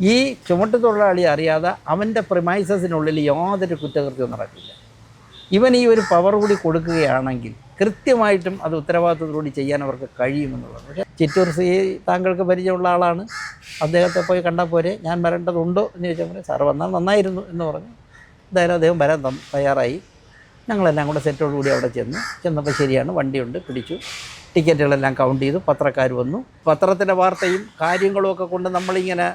ഈ ചുമട്ട് തൊഴിലാളി അറിയാതെ അവന്റെ പ്രിമൈസസിനുള്ളിൽ യാതൊരു കുറ്റകൃത്യവും നടക്കില്ല. ഇവൻ ഈ ഒരു പവർ കൂടി കൊടുക്കുകയാണെങ്കിൽ കൃത്യമായിട്ടും അത് ഉത്തരവാദിത്തത്തോടുകൂടി ചെയ്യാൻ അവർക്ക് കഴിയുമെന്നുള്ളത് പക്ഷേ ചിറ്റൂർ സി താങ്കൾക്ക് പരിചയമുള്ള ആളാണ്. അദ്ദേഹത്തെ പോയി കണ്ടാൽ പോരെ ഞാൻ വരേണ്ടതുണ്ടോ എന്ന് ചോദിച്ചാൽ പറയും സാർ വന്നാൽ നന്നായിരുന്നു എന്ന് പറഞ്ഞു. എന്തായാലും അദ്ദേഹം വരാൻ തയ്യാറായി. ഞങ്ങളെല്ലാം കൂടെ സെറ്റോടുകൂടി അവിടെ ചെന്നു ചെന്നപ്പോൾ ശരിയാണ് വണ്ടിയുണ്ട് പിടിച്ചു. ടിക്കറ്റുകളെല്ലാം കൗണ്ട് ചെയ്തു പത്രക്കാർ വന്നു. പത്രത്തിന്റെ വാർത്തയും കാര്യങ്ങളും ഒക്കെ കൊണ്ട് നമ്മളിങ്ങനെ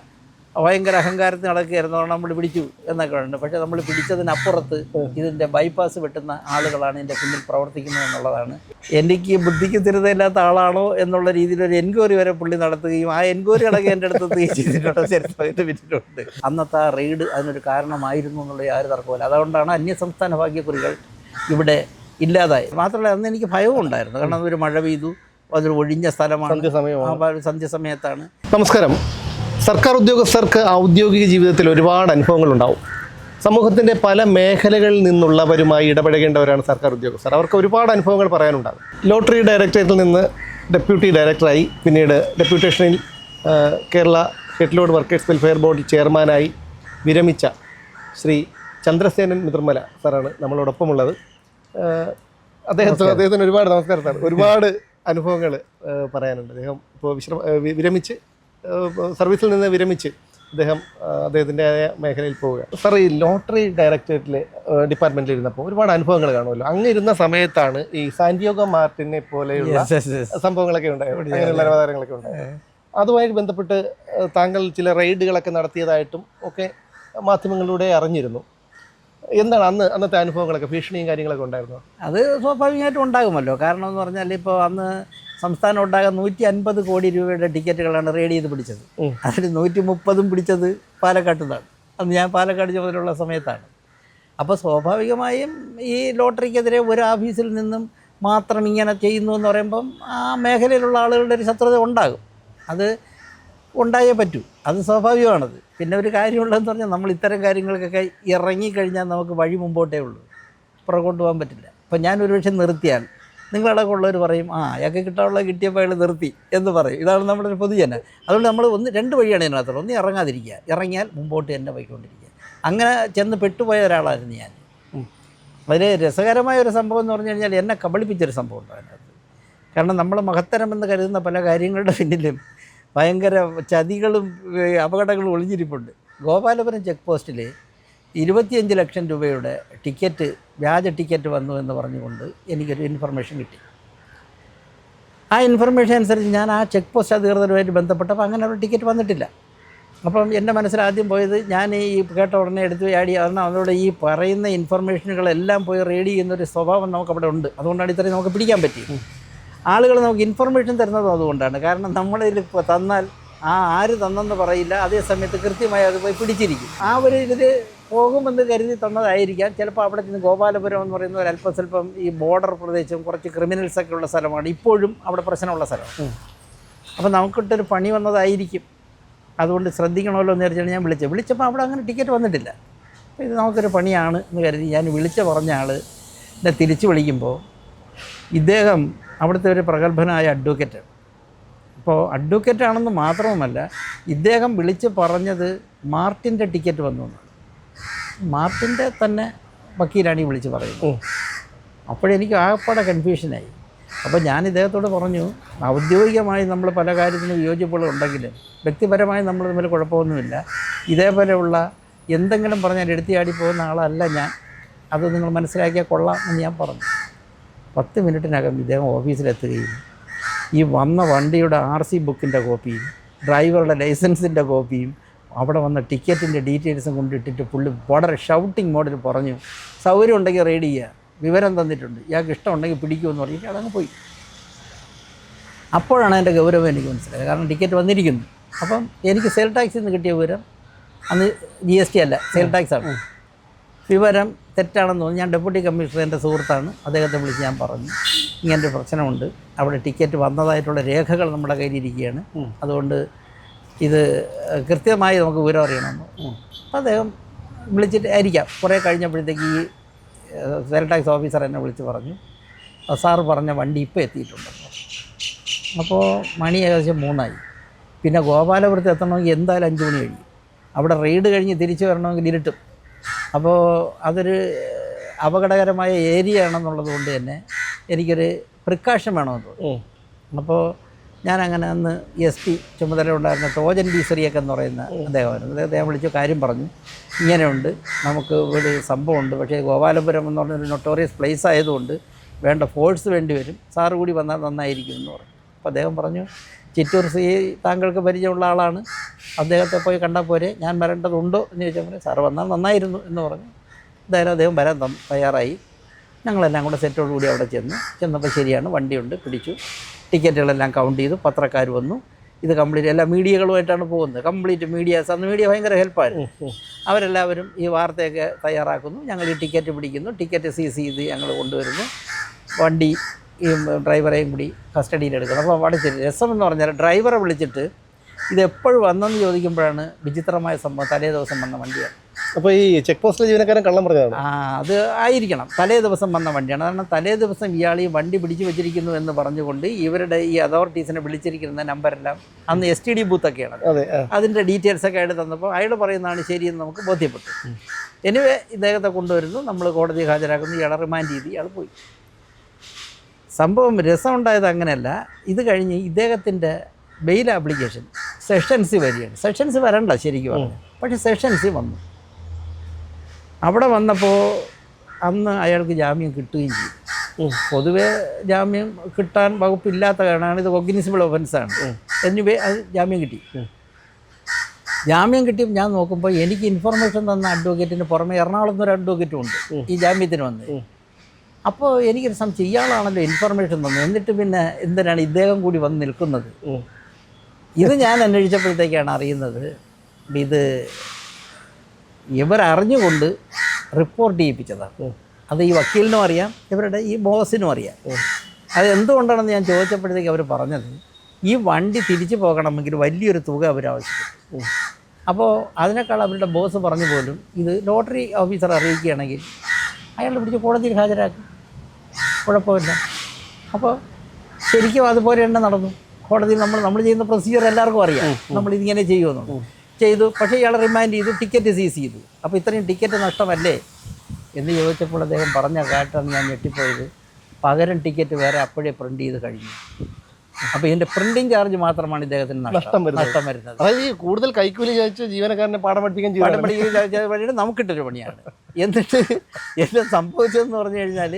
ഭയങ്കര അഹങ്കാരത്തിൽ നടക്കുകയായിരുന്നു നമ്മൾ പിടിച്ചു എന്നൊക്കെ ഉണ്ട് പക്ഷേ നമ്മൾ പിടിച്ചതിനപ്പുറത്ത് ഇതിന്റെ ബൈപ്പാസ് വെട്ടുന്ന ആളുകളാണ് എന്റെ പിന്നിൽ പ്രവർത്തിക്കുന്നത് എന്നുള്ളതാണ്. എനിക്ക് ബുദ്ധിക്ക് സ്ഥിരതയില്ലാത്ത ആളാണോ എന്നുള്ള രീതിയിൽ ഒരു എൻക്വയറി വരെ പുള്ളി നടത്തുകയും ആ എൻക്വയറി അടക്കം എന്റെ അടുത്ത് ചെയ്തിട്ടുണ്ട്. ചരിത്രമായിട്ട് അന്നത്തെ ആ റെയ്ഡ് അതിനൊരു കാരണമായിരുന്നു എന്നുള്ള യാതൊരു തർക്കമില്ല അതുകൊണ്ടാണ് അന്യസംസ്ഥാന ഭാഗ്യക്കുറികൾ ഇവിടെ ഇല്ലാതായി മാത്രമല്ല അന്ന് എനിക്ക് ഭയവും ഉണ്ടായിരുന്നു. കാരണം അതൊരു മഴ പെയ്തു. അതൊരു ഒഴിഞ്ഞ സ്ഥലമാണ്. സന്ധ്യ സമയത്താണ് നമസ്കാരം. സർക്കാർ ഉദ്യോഗസ്ഥർക്ക് ഔദ്യോഗിക ജീവിതത്തിൽ ഒരുപാട് അനുഭവങ്ങൾ ഉണ്ടാവും സമൂഹത്തിന്റെ പല മേഖലകളിൽ നിന്നുള്ളവരുമായി ഇടപഴകേണ്ടവരാണ് സർക്കാർ ഉദ്യോഗസ്ഥർ. അവർക്ക് ഒരുപാട് അനുഭവങ്ങൾ പറയാനുണ്ടാകും. ലോട്ടറി ഡയറക്ടറേറ്റിൽ നിന്ന് ഡെപ്യൂട്ടി ഡയറക്ടറായി പിന്നീട് ഡെപ്യൂട്ടേഷനിൽ Kerala headload workers welfare board ചെയർമാനായി വിരമിച്ച ശ്രീ ചന്ദ്രസേനൻ മിത്രമല സാറാണ് നമ്മളോടൊപ്പമുള്ളത്. അദ്ദേഹത്തിന് അദ്ദേഹത്തിന് ഒരുപാട് നമസ്കാരം സാർ ഒരുപാട് അനുഭവങ്ങൾ പറയാനുണ്ട്. അദ്ദേഹം ഇപ്പോൾ വിശ്രമ വിരമിച്ച് സർവീസിൽ നിന്ന് വിരമിച്ച് അദ്ദേഹം അദ്ദേഹത്തിന്റെ മേഖലയിൽ പോവുക. സാർ ഈ ലോട്ടറി ഡയറക്ടറേറ്റിൽ ഡിപ്പാർട്ട്മെന്റിൽ ഇരുന്നപ്പോൾ ഒരുപാട് അനുഭവങ്ങൾ കാണുമല്ലോ. അങ്ങ് ഇരുന്ന സമയത്താണ് ഈ സാന്റിയോഗോ മാർട്ടിനെ പോലെയുള്ള. സംഭവങ്ങളൊക്കെ ഉണ്ടായത്. അങ്ങനെയുള്ള അവതാരങ്ങളൊക്കെ ഉണ്ടായത്. അതുമായി ബന്ധപ്പെട്ട് താങ്കൾ ചില റെയ്ഡുകളൊക്കെ നടത്തിയതായിട്ടും ഒക്കെ മാധ്യമങ്ങളിലൂടെ അറിഞ്ഞിരുന്നു. എന്താണ് അന്ന് അന്നത്തെ അനുഭവങ്ങളൊക്കെ ഭീഷണിയും കാര്യങ്ങളൊക്കെ ഉണ്ടായിരുന്നു? അത് സ്വാഭാവികമായിട്ടും ഉണ്ടാകുമല്ലോ. കാരണം എന്ന് പറഞ്ഞാൽ ഇപ്പോൾ അന്ന് സംസ്ഥാനം ഉണ്ടാകാൻ നൂറ്റി അൻപത് കോടി രൂപയുടെ ടിക്കറ്റുകളാണ് റെയ്ഡ് ചെയ്ത് പിടിച്ചത്. അതിൽ നൂറ്റി മുപ്പതും പിടിച്ചത് പാലക്കാട്ട് നിന്നാണ് അന്ന് ഞാൻ പാലക്കാട് ചുമതലയുള്ള സമയത്താണ്. അപ്പോൾ സ്വാഭാവികമായും ഈ ലോട്ടറിക്കെതിരെ ഒരു ഓഫീസിൽ നിന്നും മാത്രം ഇങ്ങനെ ചെയ്യുന്നു എന്ന് പറയുമ്പം ആ മേഖലയിലുള്ള ആളുകളുടെ ഒരു ശത്രുത ഉണ്ടാകും. അത് ഉണ്ടായേ പറ്റൂ. അത് സ്വാഭാവികമാണത്. പിന്നെ ഒരു കാര്യമുള്ളതെന്ന് പറഞ്ഞാൽ നമ്മൾ ഇത്തരം കാര്യങ്ങൾക്കൊക്കെ ഇറങ്ങിക്കഴിഞ്ഞാൽ നമുക്ക് വഴി മുമ്പോട്ടേ ഉള്ളൂ. പുറകോട്ട് പോകാൻ പറ്റില്ല. അപ്പം ഞാൻ ഒരു പക്ഷേ നിർത്തിയാൽ നിങ്ങളടക്കം ഉള്ളവർ പറയും ആ അയാൾക്ക് കിട്ടാനുള്ള കിട്ടിയപ്പോൾ അയാൾ നിർത്തി എന്ന് പറയും. ഇതാണ് നമ്മുടെ ഒരു പൊതുജന അതുകൊണ്ട് നമ്മൾ ഒന്ന് രണ്ട് വഴിയാണ് ഇതിനകത്തുള്ളത്. ഒന്ന് ഇറങ്ങാതിരിക്കുക. ഇറങ്ങിയാൽ മുമ്പോട്ട് തന്നെ പോയിക്കൊണ്ടിരിക്കുക. അങ്ങനെ ചെന്ന് പെട്ടുപോയ ഒരാളായിരുന്നു ഞാൻ. അതിൽ രസകരമായ ഒരു സംഭവം എന്ന് പറഞ്ഞു കഴിഞ്ഞാൽ എന്നെ കബളിപ്പിച്ചൊരു സംഭവം ഉണ്ട് അതിനകത്ത് കാരണം നമ്മൾ മഹത്തരമെന്ന് കരുതുന്ന പല കാര്യങ്ങളുടെ പിന്നിലും ഭയങ്കര ചതികളും അപകടങ്ങളും ഒളിഞ്ഞിരിപ്പുണ്ട്. ഗോപാലപുരം ചെക്ക് പോസ്റ്റിൽ ഇരുപത്തിയഞ്ച് ലക്ഷം രൂപയുടെ ടിക്കറ്റ് വ്യാജ ടിക്കറ്റ് വന്നു എന്ന് പറഞ്ഞുകൊണ്ട് എനിക്കൊരു ഇൻഫർമേഷൻ കിട്ടി. ആ ഇൻഫർമേഷൻ അനുസരിച്ച് ഞാൻ ആ ചെക്ക് പോസ്റ്റ് അധികൃതരുമായിട്ട് ബന്ധപ്പെട്ടപ്പോൾ അങ്ങനെ ഒരു ടിക്കറ്റ് വന്നിട്ടില്ല. അപ്പം എന്റെ മനസ്സിൽ ആദ്യം പോയത് ഞാൻ ഈ കേട്ട ഉടനെ എടുത്ത് ആഡ് കാരണം അവരോട് ഈ പറയുന്ന ഇൻഫർമേഷനുകളെല്ലാം പോയി റീഡ് ചെയ്യുന്ന ഒരു സ്വഭാവം നമുക്കവിടെ ഉണ്ട്. അതുകൊണ്ടാണ് ഇത്രയും നമുക്ക് പിടിക്കാൻ പറ്റി ആളുകൾ നമുക്ക് ഇൻഫർമേഷൻ തരുന്നതും അതുകൊണ്ടാണ്. കാരണം നമ്മളിൽ ഇപ്പോൾ തന്നാൽ ആ ആര് തന്നെന്ന് പറയില്ല. അതേ സമയത്ത് കൃത്യമായി അത് പോയി പിടിച്ചിരിക്കും. ആ ഒരു ഇതിൽ പോകുമെന്ന് കരുതി തന്നതായിരിക്കാം. ചിലപ്പോൾ അവിടെ ചെന്ന് ഗോപാലപുരം എന്ന് പറയുന്ന ഒരു അല്പസ്വല്പം ഈ ബോർഡർ പ്രദേശം കുറച്ച് ക്രിമിനൽസൊക്കെ ഉള്ള സ്ഥലമാണ്. ഇപ്പോഴും അവിടെ പ്രശ്നമുള്ള സ്ഥലം അപ്പോൾ നമുക്കിട്ടൊരു പണി വന്നതായിരിക്കും. അതുകൊണ്ട് ശ്രദ്ധിക്കണമല്ലോ എന്ന് വിചാരിച്ചാണ് ഞാൻ വിളിച്ചത്. വിളിച്ചപ്പോൾ അവിടെ അങ്ങനെ ടിക്കറ്റ് വന്നിട്ടില്ല. അപ്പോൾ ഇത് നമുക്കൊരു പണിയാണ് എന്ന് കരുതി ഞാൻ വിളിച്ച പറഞ്ഞ ആൾ എന്നെ തിരിച്ചു വിളിക്കുമ്പോൾ ഇദ്ദേഹം അവിടുത്തെ ഒരു പ്രഗത്ഭനായ അഡ്വക്കേറ്റ്. അപ്പോൾ അഡ്വക്കേറ്റ് ആണെന്ന് മാത്രവുമല്ല ഇദ്ദേഹം വിളിച്ച് പറഞ്ഞത് മാർട്ടിന്റെ ടിക്കറ്റ് വന്നു മാർട്ടിന്റെ തന്നെ വക്കീലാണ് ഈ വിളിച്ച് പറയുന്നത്. അപ്പോഴെനിക്ക് ആകപ്പാടെ കൺഫ്യൂഷനായി. അപ്പോൾ ഞാൻ ഇദ്ദേഹത്തോട് പറഞ്ഞു ഔദ്യോഗികമായി നമ്മൾ പല കാര്യത്തിനും വിയോജിപ്പുകൾ ഉണ്ടെങ്കിലും വ്യക്തിപരമായി നമ്മൾ തമ്മിൽ കുഴപ്പമൊന്നുമില്ല. ഇതേപോലെയുള്ള എന്തെങ്കിലും പറഞ്ഞാൽ എടുത്തിയാടി പോകുന്ന ആളല്ല ഞാൻ. അത് നിങ്ങൾ മനസ്സിലാക്കിയാൽ കൊള്ളാം എന്ന് ഞാൻ പറഞ്ഞു. പത്ത് മിനിറ്റിനകം ഇദ്ദേഹം ഓഫീസിലെത്തുകയും ഈ വന്ന വണ്ടിയുടെ ആർ സി ബുക്കിന്റെ കോപ്പിയും ഡ്രൈവറുടെ ലൈസൻസിന്റെ കോപ്പിയും അവിടെ വന്ന ടിക്കറ്റിന്റെ ഡീറ്റെയിൽസും കൊണ്ടിട്ടിട്ട് പുള്ളി വളരെ ഷൗട്ടിങ് മോഡിൽ പറഞ്ഞു സൗകര്യം ഉണ്ടെങ്കിൽ റെയ്ഡ് ചെയ്യുക. വിവരം തന്നിട്ടുണ്ട്. ഇയാൾക്ക് ഇഷ്ടമുണ്ടെങ്കിൽ പിടിക്കുമെന്ന് പറഞ്ഞിട്ട് അതങ്ങ് പോയി. അപ്പോഴാണ് എന്റെ ഗൗരവം എനിക്ക് മനസ്സിലായത്. കാരണം ടിക്കറ്റ് വന്നിരിക്കുന്നു. അപ്പം എനിക്ക് സെയിൽ ടാക്സിൽ നിന്ന് കിട്ടിയ വിവരം അന്ന് ജി എസ് ടി അല്ല സെയിൽ ടാക്സാണ് വിവരം തെറ്റാണെന്ന് തോന്നി ഞാൻ ഡെപ്യൂട്ടി കമ്മീഷണർ എന്റെ സുഹൃത്താണ്. അദ്ദേഹത്തെ വിളിച്ച് ഞാൻ പറഞ്ഞു. ഇങ്ങനെ ഒരു പ്രശ്നമുണ്ട്. അവിടെ ടിക്കറ്റ് വന്നതായിട്ടുള്ള രേഖകൾ നമ്മുടെ കയ്യിലിരിക്കുകയാണ്. അതുകൊണ്ട് ഇത് കൃത്യമായി നമുക്ക് വിവരം അറിയണമെന്ന്. അപ്പോൾ അദ്ദേഹം വിളിച്ചിട്ട് ആയിരിക്കാം. കുറേ കഴിഞ്ഞപ്പോഴത്തേക്ക് ഈ സെയിൽ ടാക്സ് ഓഫീസർ എന്നെ വിളിച്ച് പറഞ്ഞു. സാറ് പറഞ്ഞ വണ്ടി ഇപ്പോൾ എത്തിയിട്ടുണ്ട്. അപ്പോൾ മണി ഏകദേശം മൂന്നായി. പിന്നെ ഗോപാലപുരത്ത് എത്തണമെങ്കിൽ എന്തായാലും അഞ്ച് മണി കഴിയും. അവിടെ റെയ്ഡ് കഴിഞ്ഞ് തിരിച്ചു വരണമെങ്കിൽ ഇരുട്ടും. അപ്പോൾ അതൊരു അപകടകരമായ ഏരിയ ആണെന്നുള്ളത് കൊണ്ട് തന്നെ എനിക്കൊരു പ്രിക്കാഷൻ വേണമെന്ന് തോന്നി. അപ്പോൾ ഞാൻ അങ്ങനെ അന്ന് എസ് പി ചുമതല ഉണ്ടായിരുന്ന ടോജൻ ബി സിറിയൊക്കെ എന്ന് പറയുന്ന അദ്ദേഹമായിരുന്നു. അദ്ദേഹം വിളിച്ചു കാര്യം പറഞ്ഞു. ഇങ്ങനെയുണ്ട്. നമുക്ക് ഒരു സംഭവമുണ്ട്. പക്ഷേ ഗോപാലപുരം എന്ന് പറഞ്ഞൊരു നൊട്ടോറിയസ് പ്ലേസ് ആയതുകൊണ്ട് വേണ്ട ഫോഴ്സ് വേണ്ടി വരും. സാറ് കൂടി വന്നാൽ നന്നായിരിക്കും എന്ന് പറഞ്ഞു. അപ്പോൾ അദ്ദേഹം പറഞ്ഞു ചിറ്റൂർ സി താങ്കൾക്ക് പരിചയമുള്ള ആളാണ്. അദ്ദേഹത്തെ പോയി കണ്ടാൽ പോരെ ഞാൻ വരേണ്ടതുണ്ടോ എന്ന് ചോദിച്ചാൽ സാർ വന്നാൽ നന്നായിരുന്നു എന്ന് പറഞ്ഞു. എന്തായാലും അദ്ദേഹം വരാൻ തയ്യാറായി. ഞങ്ങളെല്ലാം കൂടെ സെറ്റോട് കൂടി അവിടെ ചെന്നു ചെന്നപ്പോൾ ശരിയാണ് വണ്ടിയുണ്ട് പിടിച്ചു. ടിക്കറ്റുകളെല്ലാം കൗണ്ട് ചെയ്തു പത്രക്കാർ വന്നു. ഇത് കംപ്ലീറ്റ് എല്ലാ മീഡിയകളുമായിട്ടാണ് പോകുന്നത്. കംപ്ലീറ്റ് മീഡിയാസ് അന്ന് മീഡിയ ഭയങ്കര ഹെൽപ്പായിരുന്നു അവരെല്ലാവരും ഈ വാർത്തയൊക്കെ തയ്യാറാക്കുന്നു. ഞങ്ങൾ ഈ ടിക്കറ്റ് പിടിക്കുന്നു. ടിക്കറ്റ് സീസ് ചെയ്ത് ഞങ്ങൾ കൊണ്ടുവരുന്നു. വണ്ടി ഈ ഡ്രൈവറെയും കൂടി കസ്റ്റഡിയിലെടുക്കണം അപ്പോൾ അവിടെ രസമെന്ന് രസം എന്ന് പറഞ്ഞാൽ ഡ്രൈവറെ വിളിച്ചിട്ട് ഇത് എപ്പോഴും വന്നെന്ന് ചോദിക്കുമ്പോഴാണ് വിചിത്രമായ സംഭവം. തലേ ദിവസം വന്ന വണ്ടിയാണ്. അപ്പോൾ ഈ ചെക്ക് പോസ്റ്റിലെ ജീവനക്കാരൻ കള്ളം പറഞ്ഞതാണ്. ആ അത് ആയിരിക്കണം. തലേ ദിവസം വന്ന വണ്ടിയാണ്. കാരണം തലേ ദിവസം ഇയാൾ ഈ വണ്ടി പിടിച്ചു വെച്ചിരിക്കുന്നു എന്ന് പറഞ്ഞുകൊണ്ട് ഇവരുടെ ഈ അതോറിറ്റീസിനെ വിളിച്ചിരിക്കുന്ന നമ്പരെല്ലാം അന്ന് എസ് ടി ഡി ബൂത്തൊക്കെയാണ്. അതിന്റെ ഡീറ്റെയിൽസ് ഒക്കെ അയാൾ തന്നപ്പോൾ അയാൾ പറയുന്നതാണ് ശരിയെന്ന് നമുക്ക് ബോധ്യപ്പെട്ടു. എനിവേ ഇദ്ദേഹത്തെ കൊണ്ടുവരുന്നു. നമ്മൾ കോടതി ഹാജരാക്കുന്നു. ഇയാളെ റിമാൻഡ് ചെയ്ത് ഇയാൾ പോയി. സംഭവം രസമുണ്ടായത് അങ്ങനെയല്ല. ഇത് കഴിഞ്ഞ് ഇദ്ദേഹത്തിന്റെ ബെയിൽ ആപ്ലിക്കേഷൻ സെഷൻസി വരികയാണ്. സെഷൻസ് വരണ്ട ശരിക്കും പറഞ്ഞു. പക്ഷേ സെഷൻസി വന്നു. അവിടെ വന്നപ്പോൾ അന്ന് അയാൾക്ക് ജാമ്യം കിട്ടുകയും ചെയ്തു. പൊതുവെ ജാമ്യം കിട്ടാൻ വകുപ്പില്ലാത്ത കാരണമാണ് ഇത് കൊഗ്നിസിബിൾ ഒഫൻസാണ് എന്നിവേ അത് ജാമ്യം കിട്ടി. ജാമ്യം കിട്ടിയും ഞാൻ നോക്കുമ്പോൾ എനിക്ക് ഇൻഫർമേഷൻ തന്ന അഡ്വക്കേറ്റിന് പുറമെ എറണാകുളത്ത് ഒരു അഡ്വക്കേറ്റും ഉണ്ട് ഈ ജാമ്യത്തിന് വന്ന്. അപ്പോൾ എനിക്കൊരു സംശയം ഇയാളാണല്ലോ ഇൻഫർമേഷൻ തന്നത്. എന്നിട്ട് പിന്നെ എന്തിനാണ് ഇദ്ദേഹം കൂടി വന്ന് നിൽക്കുന്നത്. ഇത് ഞാൻ അന്വേഷിച്ചപ്പോഴത്തേക്കാണ് അറിയുന്നത്. ഇത് ഇവരറിഞ്ഞുകൊണ്ട് റിപ്പോർട്ട് ചെയ്യിപ്പിച്ചതാണ്. അത് ഈ വക്കീലിനും അറിയാം ഇവരുടെ ഈ ബോസിനും അറിയാം. അത് എന്തുകൊണ്ടാണെന്ന് ഞാൻ ചോദിച്ചപ്പോഴത്തേക്ക് അവർ പറഞ്ഞത് ഈ വണ്ടി തിരിച്ചു പോകണമെങ്കിൽ വലിയൊരു തുക അവർ ആവശ്യപ്പെട്ടു. അപ്പോൾ അതിനേക്കാൾ അവരുടെ ബോസ് പറഞ്ഞു പോലും ഇത് ലോട്ടറി ഓഫീസർ അറിയിക്കുകയാണെങ്കിൽ അയാൾ പിടിച്ച് കോടതിയിൽ ഹാജരാക്കും. കുഴപ്പമില്ല. അപ്പോൾ ശരിക്കും അതുപോലെ തന്നെ നടന്നു. കോടതിയിൽ നമ്മൾ നമ്മൾ ചെയ്യുന്ന പ്രൊസീജിയർ എല്ലാവർക്കും അറിയാം. നമ്മൾ ഇതിങ്ങനെ ചെയ്യുമെന്നുണ്ട് ചെയ്തു. പക്ഷേ ഇയാളെ റിമാൻഡ് ചെയ്തു. ടിക്കറ്റ് സീസ് ചെയ്തു. അപ്പോൾ ഇത്രയും ടിക്കറ്റ് നഷ്ടമല്ലേ? എന്ന് ചോദിച്ചപ്പോൾ അദ്ദേഹം പറഞ്ഞ കാട്ടാണ് ഞാൻ ഞെട്ടിപ്പോയത്. പകരം ടിക്കറ്റ് വേറെ അപ്പോഴേ പ്രിന്റ് ചെയ്ത് കഴിഞ്ഞു. അപ്പോൾ ഇതിന്റെ പ്രിന്റിംഗ് ചാർജ് മാത്രമാണ് ഇദ്ദേഹത്തിന് നഷ്ടം. നഷ്ടം വരുന്നത്. അതായത് ഈ കൂടുതൽ കൈക്കൂലി ചോദിച്ച് ജീവനക്കാരനെ പാഠം പഠിപ്പിക്കാൻ പാഠം പഠിക്കാൻ വഴിയുടെ നമുക്കിട്ടൊരു പണിയാണ്. എന്നിട്ട് എല്ലാം സംഭവിച്ചതെന്ന് പറഞ്ഞു കഴിഞ്ഞാൽ